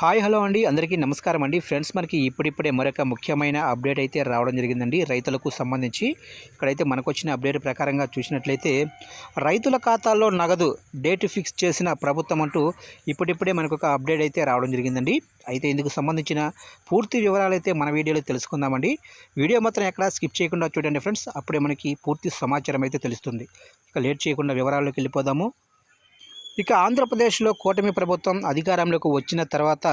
Hi hello అండి. అందరికీ నమస్కారం అండి. ఫ్రెండ్స్ మనకి ఇప్పుడిప్పుడే మరొక ముఖ్యమైన అప్డేట్ అయితే రావడం జరిగిందండి. రైతులకు సంబంధించి ఇక్కడైతే మనకు వచ్చిన అప్డేట్ ప్రకారంగా చూసినట్లయితే రైతుల ఖాతాల్లో నగదు డేట్ ఫిక్స్ చేసిన ప్రభుత్వం అంటూ ఇప్పుడిప్పుడే మనకు ఒక అప్డేట్ అయితే రావడం జరిగిందండి. అయితే ఇందుకు సంబంధించిన పూర్తి వివరాలు అయితే మన వీడియోలో తెలుసుకుందామండి. వీడియో మాత్రం ఎక్కడ స్కిప్ చేయకుండా చూడండి ఫ్రెండ్స్. అప్పుడే మనకి పూర్తి సమాచారం అయితే తెలుస్తుంది. ఇక లేట్ చేయకుండా వివరాల్లోకి వెళ్ళిపోదాము. ఇక ఆంధ్రప్రదేశ్లో కూటమి ప్రభుత్వం అధికారంలోకి వచ్చిన తర్వాత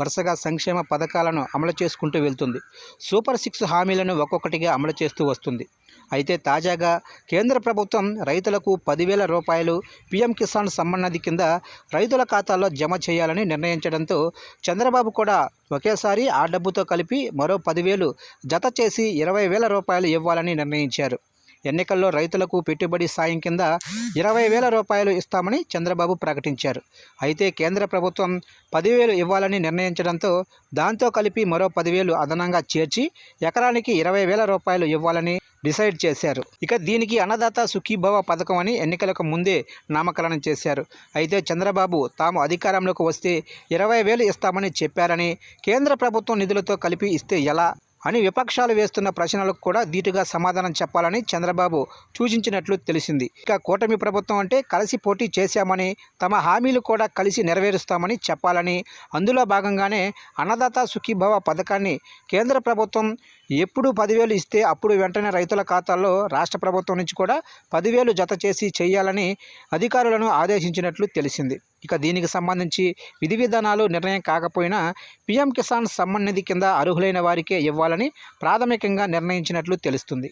వరుసగా సంక్షేమ పథకాలను అమలు చేసుకుంటూ వెళ్తుంది. సూపర్ సిక్స్ హామీలను ఒక్కొక్కటిగా అమలు చేస్తూ వస్తుంది. అయితే తాజాగా కేంద్ర ప్రభుత్వం రైతులకు పదివేల రూపాయలు పీఎం కిసాన్ సమ్మాన్ నిధి కింద రైతుల ఖాతాల్లో జమ చేయాలని నిర్ణయించడంతో చంద్రబాబు కూడా ఒకేసారి ఆ డబ్బుతో కలిపి మరో పదివేలు జత చేసి ఇరవై వేల రూపాయలు ఇవ్వాలని నిర్ణయించారు. ఎన్నికల్లో రైతులకు పెట్టుబడి సాయం కింద ఇరవై వేల రూపాయలు ఇస్తామని చంద్రబాబు ప్రకటించారు. అయితే కేంద్ర ప్రభుత్వం పదివేలు ఇవ్వాలని నిర్ణయించడంతో దాంతో కలిపి మరో పదివేలు అదనంగా చేర్చి ఎకరానికి ఇరవై వేల రూపాయలు ఇవ్వాలని డిసైడ్ చేశారు. ఇక దీనికి అన్నదాత సుఖీభవ పథకం అని ఎన్నికలకు ముందే నామకరణం చేశారు. అయితే చంద్రబాబు తాము అధికారంలోకి వస్తే ఇరవై వేలు ఇస్తామని చెప్పారని కేంద్ర ప్రభుత్వం నిధులతో కలిపి ఇస్తే ఎలా? అని విపక్షాలు వేస్తున్న ప్రశ్నలకు కూడా ధీటుగా సమాధానం చెప్పాలని చంద్రబాబు సూచించినట్లు తెలిసింది. ఇక కూటమి ప్రభుత్వం అంటే కలిసి పోటీ చేశామని తమ హామీలు కూడా కలిసి నెరవేరుస్తామని చెప్పాలని అందులో భాగంగానే అన్నదాత సుఖీభవ పథకాన్ని కేంద్ర ప్రభుత్వం ఎప్పుడు పదివేలు ఇస్తే అప్పుడు వెంటనే రైతుల ఖాతాల్లో రాష్ట్ర ప్రభుత్వం నుంచి కూడా పదివేలు జత చేసి చేయాలని అధికారులను ఆదేశించినట్లు తెలిసింది. ఇక దీనికి సంబంధించి విధి విధానాలు నిర్ణయం కాకపోయినా పీఎం కిసాన్ సమ్మాన్ నిధి కింద అర్హులైన వారికే ఇవ్వాలని ప్రాథమికంగా నిర్ణయించినట్లు తెలుస్తుంది.